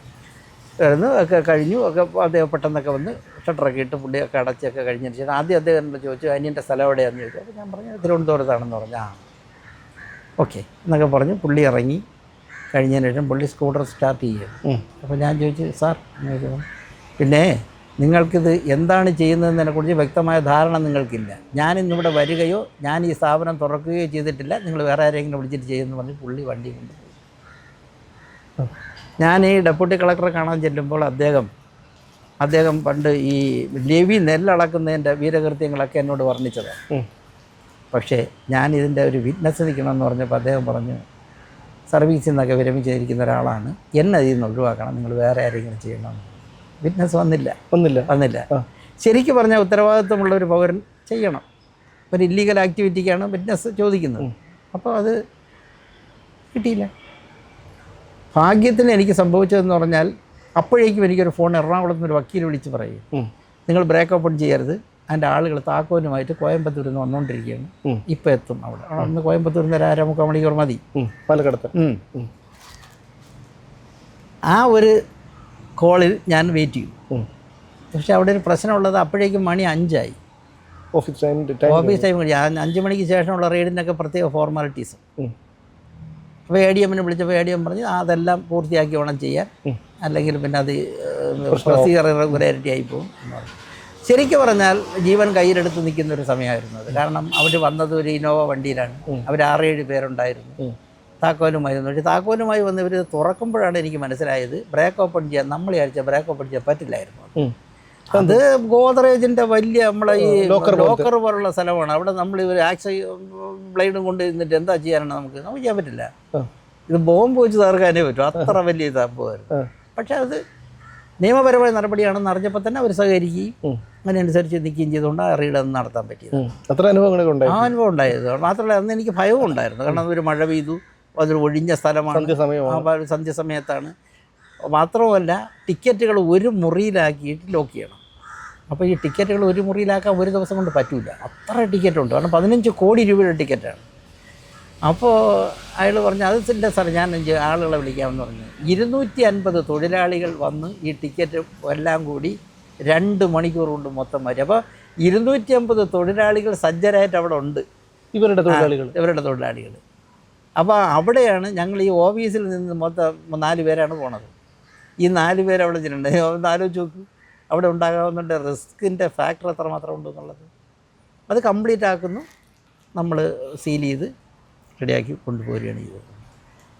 വരുന്നു ഒക്കെ കഴിഞ്ഞു ഒക്കെ അദ്ദേഹം പെട്ടെന്നൊക്കെ വന്ന് ഷട്ടറൊക്കെ ഇട്ട് പുള്ളിയൊക്കെ അടച്ചൊക്കെ കഴിഞ്ഞതിന് ശേഷം ആദ്യം അദ്ദേഹം എന്നോട് ചോദിച്ചു അനിയന്റെ സ്ഥലം എവിടെയാണെന്ന് ചോദിച്ചു. അപ്പോൾ ഞാൻ പറഞ്ഞു തിരുവനന്തപുരത്താണെന്ന് പറഞ്ഞു. ആ. ഓക്കെ. എന്നൊക്കെ പറഞ്ഞു പുള്ളി ഇറങ്ങി. കഴിഞ്ഞതിന് ശേഷം പുള്ളി സ്കൂട്ടർ സ്റ്റാർട്ട് ചെയ്യും. അപ്പോൾ ഞാൻ ചോദിച്ചു സാർ പിന്നെ നിങ്ങൾക്കിത് എന്താണ് ചെയ്യുന്നതിനെക്കുറിച്ച് വ്യക്തമായ ധാരണ നിങ്ങൾക്കില്ല. ഞാൻ ഇന്നിവിടെ വരികയോ ഞാൻ ഈ സ്ഥാപനം തുറക്കുകയോ ചെയ്തിട്ടില്ല. നിങ്ങൾ വേറെ ആരെങ്കിലും വിളിച്ചിട്ട് ചെയ്യുമെന്ന് പറഞ്ഞ് പുള്ളി വണ്ടി കൊണ്ടുപോയി ഞാൻ ഈ ഡെപ്യൂട്ടി കളക്ടറെ കാണാൻ ചെല്ലുമ്പോൾ അദ്ദേഹം അദ്ദേഹം പണ്ട് ഈ ലെവി നെല്ലളക്കുന്നതിന്റെ വീരകൃത്യങ്ങളൊക്കെ എന്നോട് വർണിച്ചതാണ് പക്ഷേ ഞാൻ ഇതിന്റെ ഒരു വിറ്റ്നസ് നിൽക്കണമെന്ന് പറഞ്ഞപ്പോൾ അദ്ദേഹം പറഞ്ഞു സർവീസിൽ നിന്നൊക്കെ വിരമിച്ചിരിക്കുന്ന ഒരാളാണ്. എന്നെ ഇതിൽ നിന്ന് ഒഴിവാക്കണം. നിങ്ങൾ വേറെ ആരെങ്കിലും ചെയ്യണം. വിറ്റ്നസ് വന്നില്ല. വന്നില്ല. വന്നില്ല. ശരിക്ക് ശരിക്കും പറഞ്ഞാൽ ഉത്തരവാദിത്വമുള്ള ഒരു പൗരൻ ചെയ്യണം. ഒരു ഇല്ലീഗൽ ആക്ടിവിറ്റിക്കാണ് വിറ്റ്നസ് ചോദിക്കുന്നത്. അപ്പോൾ അത് കിട്ടിയില്ല. ഭാഗ്യത്തിന് എനിക്ക് സംഭവിച്ചതെന്ന് പറഞ്ഞാൽ അപ്പോഴേക്കും എനിക്കൊരു ഫോൺ എറണാകുളത്ത് നിന്ന് ഒരു വക്കീൽ വിളിച്ച് പറയും. നിങ്ങൾ ബ്രേക്ക് ഓപ്പൺ ചെയ്യരുത്. അതിന്റെ ആളുകൾ താക്കോലുമായിട്ട് കോയമ്പത്തൂരിൽ നിന്ന് വന്നുകൊണ്ടിരിക്കുകയാണ് ഇപ്പം എത്തും അവിടെ. അന്ന് കോയമ്പത്തൂരിൽ നിന്ന് അര മുക്കാൽ മണിക്കൂർ മതി. പാലക്കാടത്ത്. ആ ഒരു കോളിൽ ഞാൻ വെയിറ്റ് ചെയ്യും പക്ഷെ അവിടെ ഒരു പ്രശ്നമുള്ളത് അപ്പോഴേക്കും മണി അഞ്ചായി. ഓഫീസ് ടൈം ഓഫീസ് ടൈം കഴിഞ്ഞു. അഞ്ച് മണിക്ക് ശേഷമുള്ള റെയ്ഡിനൊക്കെ പ്രത്യേക ഫോർമാലിറ്റീസ്. അപ്പോൾ എ ഡി എമ്മിനെ വിളിച്ചപ്പോൾ എ ഡി എം പറഞ്ഞ് അതെല്ലാം പൂർത്തിയാക്കി വേണം ചെയ്യാൻ. അല്ലെങ്കിൽ പിന്നെ അത് പ്രൊസീജിയർ റെഗുലാരിറ്റി ആയി പോകും ശരിക്കും പറഞ്ഞാൽ ജീവൻ കയ്യിലെടുത്ത് നിൽക്കുന്ന ഒരു സമയമായിരുന്നു അത്. കാരണം അവർ വന്നത് ഒരു ഇനോവ വണ്ടിയിലാണ്. അവർ ആറേഴ് പേരുണ്ടായിരുന്നു. താക്കോലുമായി താക്കോലുമായിരുന്നു പക്ഷേ താക്കോലുമായി വന്ന് ഇവർ തുറക്കുമ്പോഴാണ് എനിക്ക് മനസ്സിലായത് ബ്രേക്ക് ഓപ്പൺ ചെയ്യാൻ നമ്മൾ വിചാരിച്ച ബ്രേക്ക് ഓപ്പൺ ചെയ്യാൻ പറ്റില്ലായിരുന്നു. അത് ഗോദ്രേജിന്റെ വലിയ നമ്മളെ ഈ ലോക്കർ പോലുള്ള സ്ഥലമാണ്. അവിടെ നമ്മൾ ഇവർ ആക്സ ബ്ലേഡും കൊണ്ട് ഇരുന്നിട്ട് എന്താ ചെയ്യാനാണ് നമുക്ക്? നമുക്ക് ചെയ്യാൻ പറ്റില്ല. ഇത് ബോംബ് വെച്ച് തീർക്കാനേ പറ്റും. അത്ര വലിയ സംഭവമായിരുന്നു പക്ഷെ അത് നിയമപരമായ നടപടിയാണെന്ന് അറിഞ്ഞപ്പോൾ തന്നെ അവർ സഹകരിക്കുകയും അങ്ങനെ അതിനനുസരിച്ച് നിൽക്കുകയും ചെയ്തുകൊണ്ട് ആ റീഡ് അന്ന് നടത്താൻ പറ്റിയത്. അത്ര അനുഭവങ്ങളൊക്കെ ഉണ്ടായി. ആ അനുഭവം ഉണ്ടായത്. മാത്രമല്ല അന്ന് എനിക്ക് ഭയവും ഉണ്ടായിരുന്നു കാരണം ഒരു മഴ പെയ്തു. അതൊരു ഒഴിഞ്ഞ സ്ഥലമാണ്. സന്ധ്യ സമയത്താണ് മാത്രമല്ല ടിക്കറ്റുകൾ ഒരു മുറിയിലാക്കിയിട്ട് ലോക്ക് ചെയ്യണം. അപ്പോൾ ഈ ടിക്കറ്റുകൾ ഒരു മുറിയിലാക്കാൻ ഒരു ദിവസം കൊണ്ട് പറ്റില്ല അത്ര ടിക്കറ്റ് ഉണ്ട് കാരണം പതിനഞ്ച് കോടി രൂപയുടെ ടിക്കറ്റാണ്. അപ്പോൾ അയാൾ പറഞ്ഞു അത് ഇല്ല സാർ ഞാൻ അഞ്ച് ആളുകളെ വിളിക്കാമെന്ന് പറഞ്ഞു. ഇരുന്നൂറ്റി അൻപത് തൊഴിലാളികൾ വന്ന് ഈ ടിക്കറ്റ് എല്ലാം കൂടി രണ്ട് മണിക്കൂർ കൊണ്ട് മൊത്തം മാറ്റി അപ്പോൾ ഇരുന്നൂറ്റി അമ്പത് തൊഴിലാളികൾ സജ്ജരായിട്ട് അവിടെ ഉണ്ട്. ഇവരുടെ തൊഴിലാളികൾ. ഇവരുടെ തൊഴിലാളികൾ. അപ്പോൾ അവിടെയാണ് ഞങ്ങൾ ഈ ഓഫീസിൽ നിന്ന് മൊത്തം നാല് പേരാണ് പോണത്. ഈ നാല് പേര് അവിടെ ചെല്ലുണ്ട് ഒന്ന് ആലോചിച്ച് നോക്കൂ. അവിടെ ഉണ്ടാകാവുന്ന റിസ്കിന്റെ ഫാക്ടർ എത്രമാത്രം മാത്രം എന്നുള്ളത്. അത് കംപ്ലീറ്റ് ആക്കുന്നു. നമ്മൾ സീൽ ചെയ്ത് റെഡിയാക്കി കൊണ്ടുപോരുകയാണ് ചെയ്തത്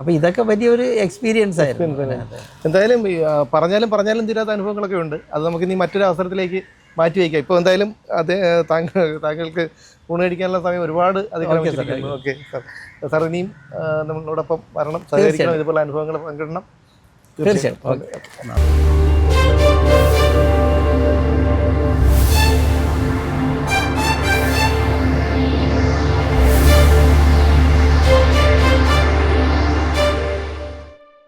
അപ്പോൾ ഇതൊക്കെ വലിയൊരു എക്സ്പീരിയൻസ് ആയിരുന്നു. എന്തായാലും പറഞ്ഞാലും പറഞ്ഞാലും തീരാത്ത അനുഭവങ്ങളൊക്കെ ഉണ്ട്. അത് നമുക്ക് ഇനി മറ്റൊരു അവസരത്തിലേക്ക് മാറ്റി വയ്ക്കാം. ഇപ്പോൾ എന്തായാലും അത് താങ്കൾ താങ്കൾക്ക് ഊണ് കഴിക്കാനുള്ള സമയം ഒരുപാട് അതിക്രമിച്ചിരിക്കുന്നു. Okay sir. സാർ ഇനിയും നമ്മളോടൊപ്പം വരണം. സഹകരിക്കണം. ഇതുപോലെ അനുഭവങ്ങൾ പങ്കിടണം. തീർച്ചയായും. ഓക്കെ.